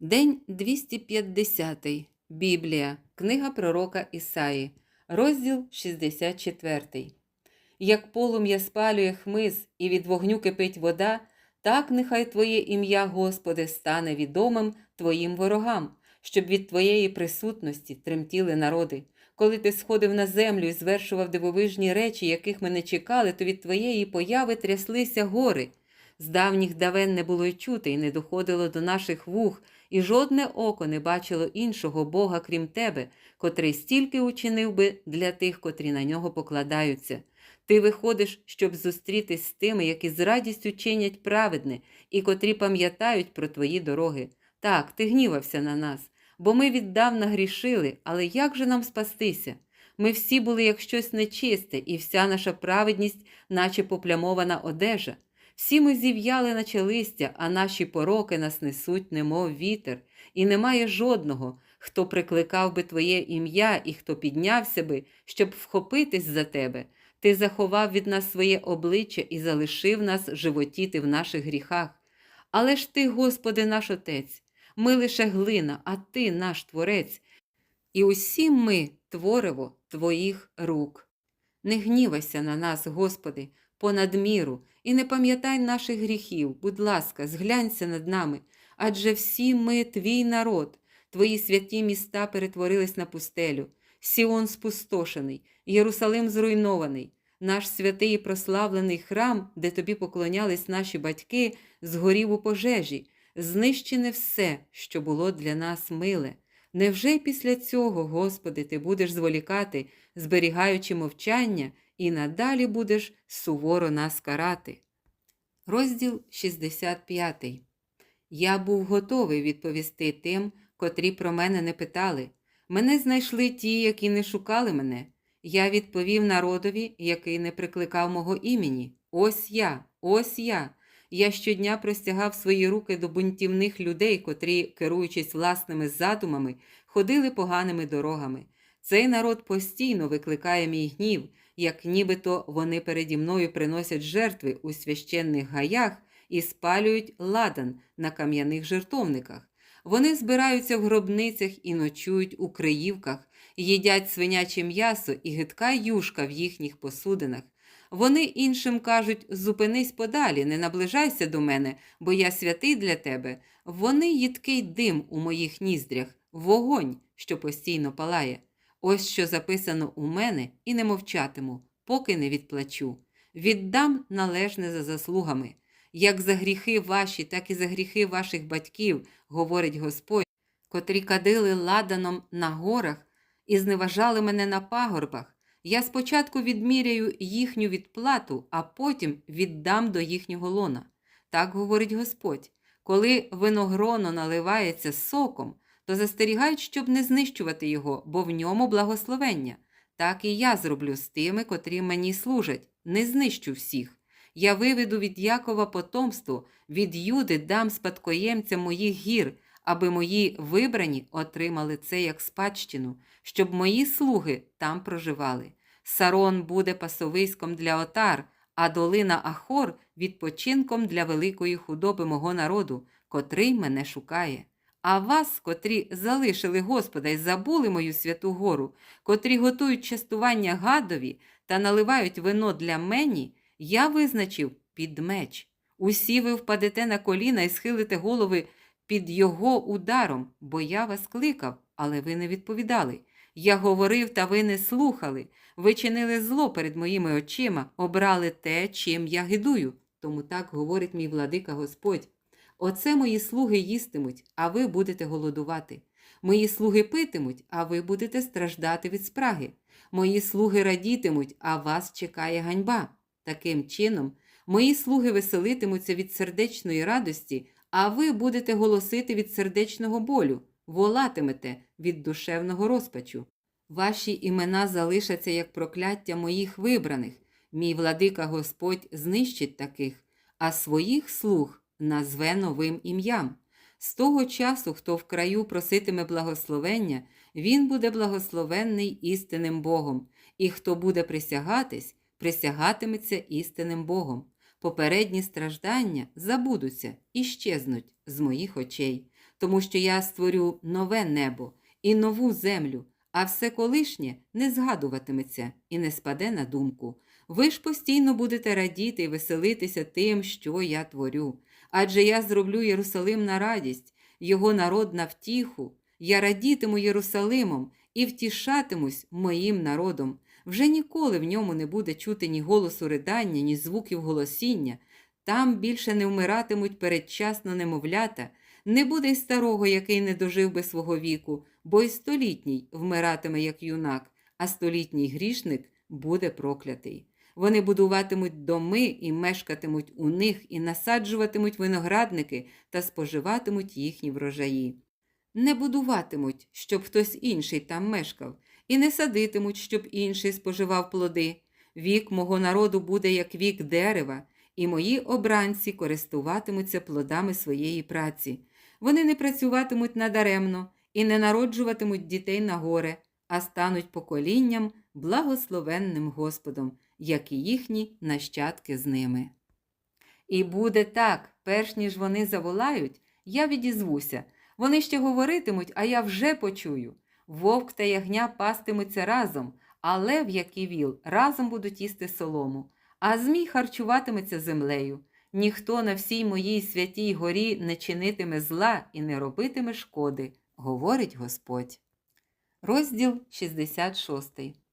День 250. Біблія. Книга пророка Ісаї. Розділ 64. Як полум'я спалює хмиз і від вогню кипить вода, так нехай Твоє ім'я, Господи, стане відомим Твоїм ворогам, щоб від Твоєї присутності тремтіли народи. Коли ти сходив на землю і звершував дивовижні речі, яких ми не чекали, то від Твоєї появи тряслися гори. З давніх давен не було й чути, і не доходило до наших вух, і жодне око не бачило іншого Бога, крім тебе, котрий стільки учинив би для тих, котрі на нього покладаються. Ти виходиш, щоб зустрітись з тими, які з радістю чинять праведне, і котрі пам'ятають про твої дороги. Так, ти гнівався на нас, бо ми віддавна грішили, але як же нам спастися? Ми всі були як щось нечисте, і вся наша праведність, наче поплямована одежа. Всі ми зів'яли, наче листя, а наші пороки нас несуть, немов вітер, і немає жодного, хто прикликав би Твоє ім'я і хто піднявся би, щоб вхопитись за тебе. Ти заховав від нас своє обличчя і залишив нас животіти в наших гріхах. Але ж ти, Господи, наш Отець, ми лише глина, а Ти наш Творець, і усі ми твориво Твоїх рук. Не гнівайся на нас, Господи, понад міру, і не пам'ятай наших гріхів, будь ласка, зглянься над нами, адже всі ми твій народ, твої святі міста перетворились на пустелю, Сіон спустошений, Єрусалим зруйнований, наш святий і прославлений храм, де тобі поклонялись наші батьки, згорів у пожежі, знищене все, що було для нас миле. Невже й після цього, Господи, ти будеш зволікати, зберігаючи мовчання, і надалі будеш суворо нас карати? Розділ 65. Я був готовий відповісти тим, котрі про мене не питали. Мене знайшли ті, які не шукали мене. Я відповів народові, який не прикликав мого імені. Ось я, ось я. Я щодня простягав свої руки до бунтівних людей, котрі, керуючись власними задумами, ходили поганими дорогами. Цей народ постійно викликає мій гнів, як нібито вони переді мною приносять жертви у священних гаях і спалюють ладан на кам'яних жертовниках. Вони збираються в гробницях і ночують у криївках, їдять свиняче м'ясо і гидка юшка в їхніх посудинах. Вони іншим кажуть: зупинись подалі, не наближайся до мене, бо я святий для тебе. Вони їдкий дим у моїх ніздрях, вогонь, що постійно палає. Ось що записано у мене, і не мовчатиму, поки не відплачу. Віддам належне за заслугами. Як за гріхи ваші, так і за гріхи ваших батьків, говорить Господь, котрі кадили ладаном на горах і зневажали мене на пагорбах. Я спочатку відміряю їхню відплату, а потім віддам до їхнього лона. Так говорить Господь. Коли виногроно наливається соком, то застерігають, щоб не знищувати його, бо в ньому благословення. Так і я зроблю з тими, котрі мені служать, не знищу всіх. Я виведу від Якова потомство, від Юди дам спадкоємцям моїх гір, аби мої вибрані отримали це як спадщину, щоб мої слуги там проживали. Сарон буде пасовиськом для отар, а долина Ахор відпочинком для великої худоби мого народу, котрий мене шукає. А вас, котрі залишили Господа і забули мою святу гору, котрі готують частування гадові та наливають вино для мені, я визначив під меч. Усі ви впадете на коліна і схилите голови під його ударом, бо я вас кликав, але ви не відповідали. Я говорив, та ви не слухали. Ви чинили зло перед моїми очима, обрали те, чим я гидую. Тому так говорить мій владика Господь. Оце мої слуги їстимуть, а ви будете голодувати. Мої слуги питимуть, а ви будете страждати від спраги. Мої слуги радітимуть, а вас чекає ганьба. Таким чином, мої слуги веселитимуться від сердечної радості, а ви будете голосити від сердечного болю, волатимете від душевного розпачу. Ваші імена залишаться як прокляття моїх вибраних. Мій владика Господь знищить таких, а своїх слуг назве новим ім'ям. З того часу, хто в краю проситиме благословення, він буде благословенний істинним Богом, і хто буде присягатись, присягатиметься істинним Богом. Попередні страждання забудуться і щезнуть з моїх очей. тому що я створю нове небо і нову землю, а все колишнє не згадуватиметься і не спаде на думку. Ви ж постійно будете радіти і веселитися тим, що я творю. Адже я зроблю Єрусалим на радість, його народ на втіху. Я радітиму Єрусалимом і втішатимусь моїм народом. Вже ніколи в ньому не буде чути ні голосу ридання, ні звуків голосіння. Там більше не вмиратимуть передчасно немовлята, не буде й старого, який не дожив би свого віку, бо й столітній вмиратиме як юнак, а столітній грішник буде проклятий. Вони будуватимуть доми і мешкатимуть у них, і насаджуватимуть виноградники та споживатимуть їхні врожаї. Не будуватимуть, щоб хтось інший там мешкав, і не садитимуть, щоб інший споживав плоди. Вік мого народу буде як вік дерева, і мої обранці користуватимуться плодами своєї праці. Вони не працюватимуть надаремно і не народжуватимуть дітей на горе, а стануть поколінням благословенним Господом, як і їхні нащадки з ними. І буде так, перш ніж вони заволають, я відізвуся. Вони ще говоритимуть, а я вже почую. Вовк та ягня пастимуться разом, а лев, як і віл, разом будуть їсти солому, а змій харчуватиметься землею. Ніхто на всій моїй святій горі не чинитиме зла і не робитиме шкоди, говорить Господь. Розділ 66.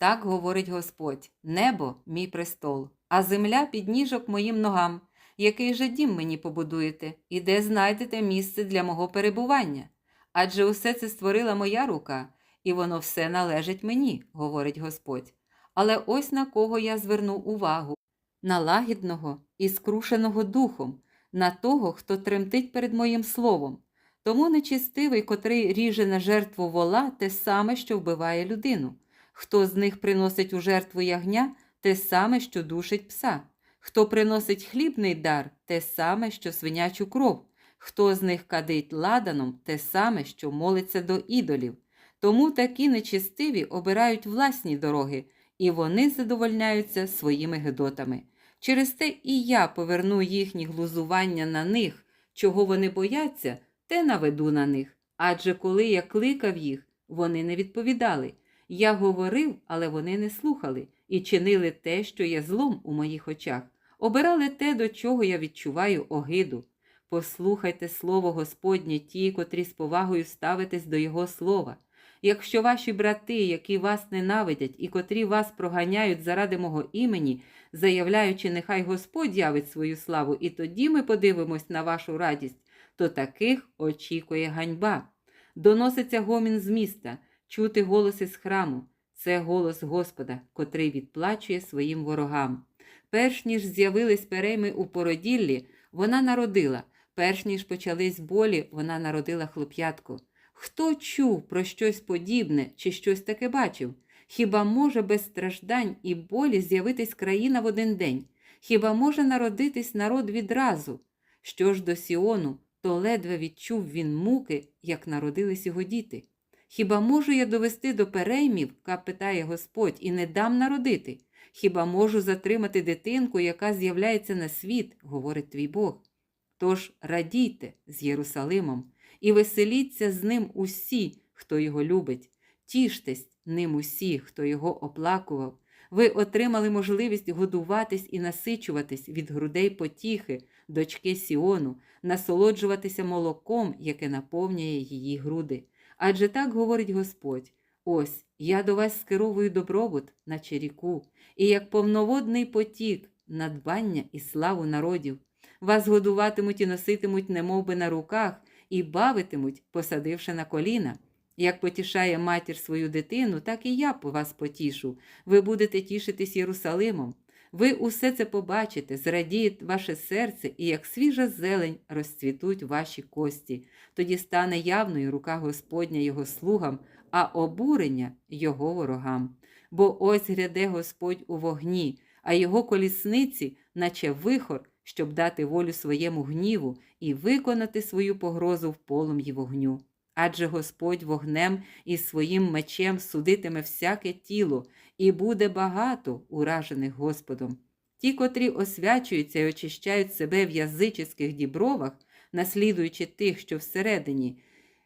Так говорить Господь: Небо мій престол, а земля підніжок моїм ногам. Який же дім мені побудуєте, і де знайдете місце для мого перебування? Адже усе це створила моя рука, і воно все належить мені, говорить Господь. Але ось на кого я зверну увагу на лагідного і скрушеного духом, на того, хто тремтить перед моїм словом. Тому нечистивий, котрий ріже на жертву вола, те саме, що вбиває людину. Хто з них приносить у жертву ягня, те саме, що душить пса. Хто приносить хлібний дар, те саме, що свинячу кров, хто з них кадить ладаном, те саме, що молиться до ідолів. Тому такі нечистиві обирають власні дороги, і вони задовольняються своїми гидотами. Через те і я поверну їхні глузування на них, чого вони бояться, те наведу на них. Адже коли я кликав їх, вони не відповідали. Я говорив, але вони не слухали, і чинили те, що є злом у моїх очах, обирали те, до чого я відчуваю огиду. Послухайте слово Господнє ті, котрі з повагою ставитесь до Його слова. Якщо ваші брати, які вас ненавидять і котрі вас проганяють заради мого імені, заявляючи, нехай Господь явить свою славу, і тоді ми подивимось на вашу радість, то таких очікує ганьба. Доноситься гомін з міста, чути голос із храму. Це голос Господа, котрий відплачує своїм ворогам. Перш ніж з'явились перейми у породіллі, вона народила, перш ніж почались болі, вона народила хлоп'ятку. Хто чув про щось подібне чи щось таке бачив? Хіба може без страждань і болі з'явитись країна в один день? Хіба може народитись народ відразу? Що ж до Сіону, то ледве відчув він муки, як народились його діти. Хіба можу я довести до переймів, ка питає Господь, і не дам народити? Хіба можу затримати дитинку, яка з'являється на світ, говорить твій Бог? Тож радійте з Єрусалимом і веселіться з ним усі, хто його любить, тіштесь ним усі, хто його оплакував. Ви отримали можливість годуватись і насичуватись від грудей потіхи, дочки Сіону, насолоджуватися молоком, яке наповнює її груди. Адже так говорить Господь: ось я до вас скеровую добробут, наче ріку, і як повноводний потік, надбання і славу народів. Вас годуватимуть і носитимуть, немов би на руках, і бавитимуть, посадивши на коліна. Як потішає матір свою дитину, так і я по вас потішу. Ви будете тішитись Єрусалимом. Ви усе це побачите, зрадіє ваше серце, і як свіжа зелень розцвітуть ваші кості. Тоді стане явною рука Господня його слугам, а обурення його ворогам. Бо ось гряде Господь у вогні, а його колісниці, наче вихор, щоб дати волю своєму гніву і виконати свою погрозу в полум'ї вогню. Адже Господь вогнем і своїм мечем судитиме всяке тіло, і буде багато уражених Господом. Ті, котрі освячуються і очищають себе в язичницьких дібровах, наслідуючи тих, що всередині,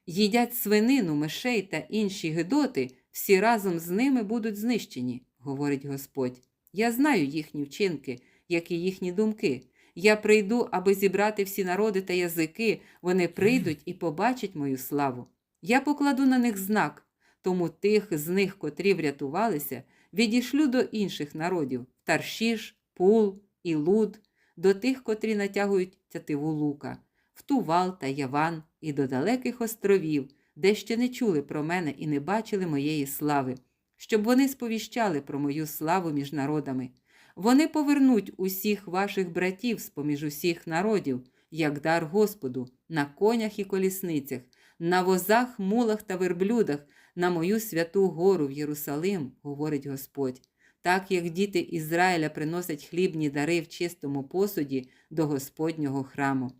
їдять свинину, мишей та інші гидоти, всі разом з ними будуть знищені, говорить Господь. Я знаю їхні вчинки, як і їхні думки. Я прийду, аби зібрати всі народи та язики, вони прийдуть і побачать мою славу. Я покладу на них знак, тому тих з них, котрі врятувалися, відішлю до інших народів Таршіш, Пул і Луд, до тих, котрі натягують тятиву лука, в Тувал та Яван і до далеких островів, де ще не чули про мене і не бачили моєї слави, щоб вони сповіщали про мою славу між народами. Вони повернуть усіх ваших братів з поміж усіх народів, як дар Господу, на конях і колісницях, на возах, мулах та верблюдах, на мою святу гору в Єрусалим, говорить Господь, так як діти Ізраїля приносять хлібні дари в чистому посуді до Господнього храму.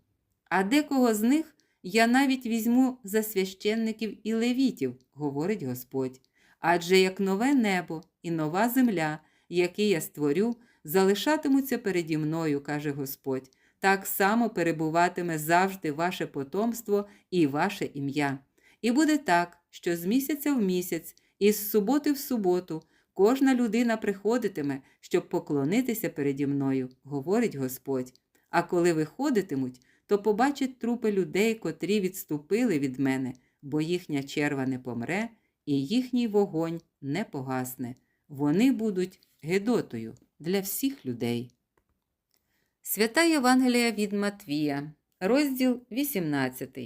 А декого з них я навіть візьму за священників і левітів, говорить Господь. Адже як нове небо і нова земля, які я створю, залишатимуться переді мною, каже Господь, так само перебуватиме завжди ваше потомство і ваше ім'я. І буде так, що з місяця в місяць, і з суботи в суботу кожна людина приходитиме, щоб поклонитися переді мною, говорить Господь. А коли виходитимуть, то побачать трупи людей, котрі відступили від мене, бо їхня черва не помре, і їхній вогонь не погасне. Вони будуть гедотою для всіх людей. Свята Євангелія від Матвія, розділ 18.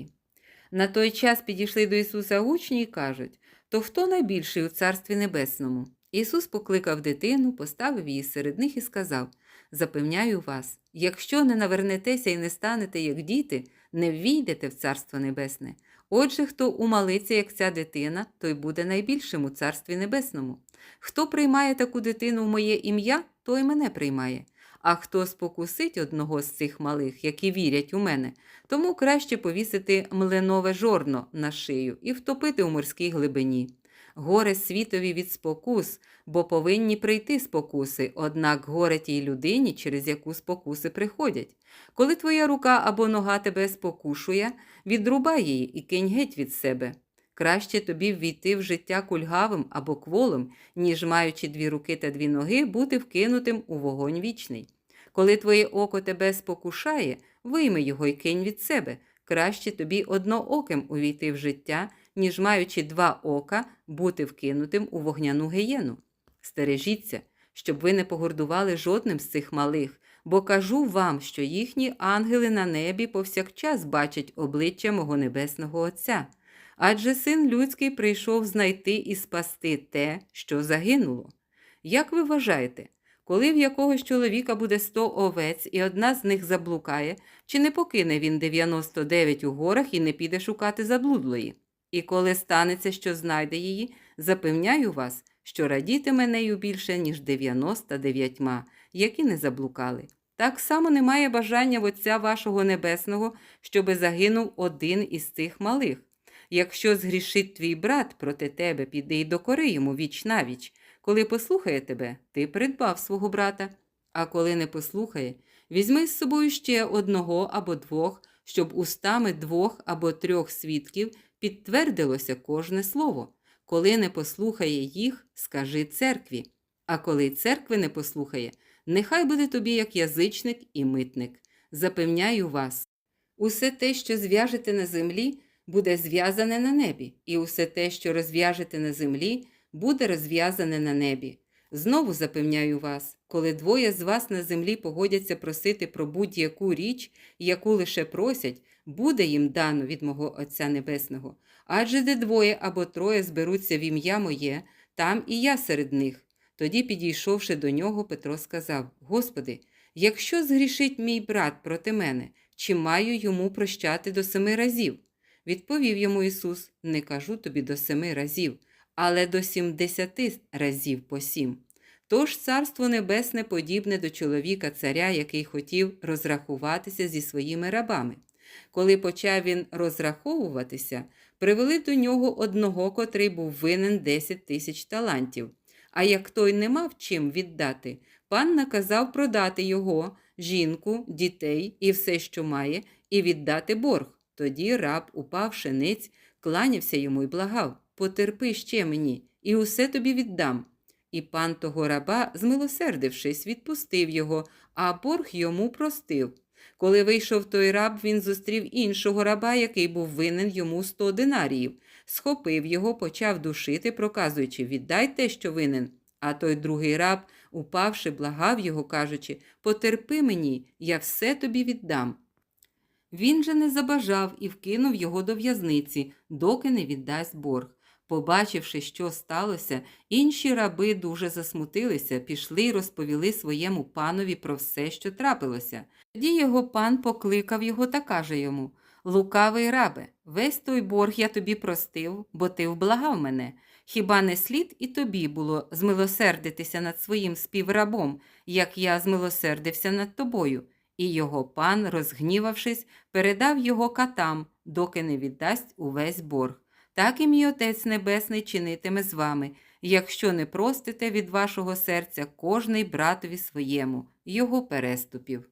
На той час підійшли до Ісуса учні і кажуть: То хто найбільший у Царстві Небесному? Ісус покликав дитину, поставив її серед них і сказав: Запевняю вас, якщо не навернетеся і не станете як діти, не ввійдете в Царство Небесне. Отже, хто умалиться, як ця дитина, той буде найбільшим у Царстві Небесному. Хто приймає таку дитину в моє ім'я, той мене приймає. А хто спокусить одного з цих малих, які вірять у мене, тому краще повісити млинове жорно на шию і втопити у морській глибині. Горе світові від спокус, бо повинні прийти спокуси, однак горе тій людині, через яку спокуси приходять. Коли твоя рука або нога тебе спокушує, відрубай її і кинь геть від себе. Краще тобі ввійти в життя кульгавим або кволим, ніж, маючи дві руки та дві ноги, бути вкинутим у вогонь вічний. Коли твоє око тебе спокушає, вийми його й кинь від себе. Краще тобі однооким увійти в життя, ніж маючи два ока, бути вкинутим у вогняну гієну. Стережіться, щоб ви не погордували жодним з цих малих, бо кажу вам, що їхні ангели на небі повсякчас бачать обличчя мого небесного Отця. Адже син людський прийшов знайти і спасти те, що загинуло. Як ви вважаєте, коли в якогось чоловіка буде сто овець і одна з них заблукає, чи не покине він 99 у горах і не піде шукати заблудлої? І коли станеться, що знайде її, запевняю вас, що радітиме нею більше, ніж 99, які не заблукали. Так само немає бажання в Отця вашого Небесного, щоби загинув один із цих малих. Якщо згрішить твій брат проти тебе, піди й докори йому віч навіч. Коли послухає тебе, ти придбав свого брата. А коли не послухає, візьми з собою ще одного або двох, щоб устами двох або трьох свідків підтвердилося кожне слово. Коли не послухає їх, скажи церкві. А коли церкви не послухає, нехай буде тобі як язичник і митник. Запевняю вас, усе те, що зв'яжете на землі, буде зв'язане на небі, і усе те, що розв'яжете на землі, буде розв'язане на небі. Знову запевняю вас, коли двоє з вас на землі погодяться просити про будь-яку річ, яку лише просять, буде їм дано від мого Отця Небесного. Адже де двоє або троє зберуться в ім'я моє, там і я серед них. Тоді, підійшовши до нього, Петро сказав: Господи, якщо згрішить мій брат проти мене, чи маю йому прощати до семи разів? Відповів йому Ісус: Не кажу тобі до семи разів, але до сімдесяти разів по сім. Тож царство небесне подібне до чоловіка царя, який хотів розрахуватися зі своїми рабами. Коли почав він розраховуватися, привели до нього одного, котрий був винен 10 тисяч талантів. А як той не мав чим віддати, пан наказав продати його, жінку, дітей і все, що має, і віддати борг. Тоді раб, упавши ниць, кланявся йому й благав Потерпи ще мені, і усе тобі віддам. І пан того раба, змилосердившись, відпустив його, а борг йому простив. Коли вийшов той раб, він зустрів іншого раба, який був винен йому сто динаріїв. Схопив його, почав душити, проказуючи Віддай те, що винен. А той другий раб, упавши, благав його, кажучи Потерпи мені, я все тобі віддам. Він же не забажав і вкинув його до в'язниці, доки не віддасть борг. Побачивши, що сталося, інші раби дуже засмутилися, пішли й розповіли своєму панові про все, що трапилося. Тоді його пан покликав його та каже йому Лукавий рабе, весь той борг я тобі простив, бо ти вблагав мене. Хіба не слід і тобі було змилосердитися над своїм співрабом, як я змилосердився над тобою? І його пан, розгнівавшись, передав його катам, доки не віддасть увесь борг. Так і мій Отець Небесний чинитиме з вами, якщо не простите від вашого серця кожний братові своєму, його переступів.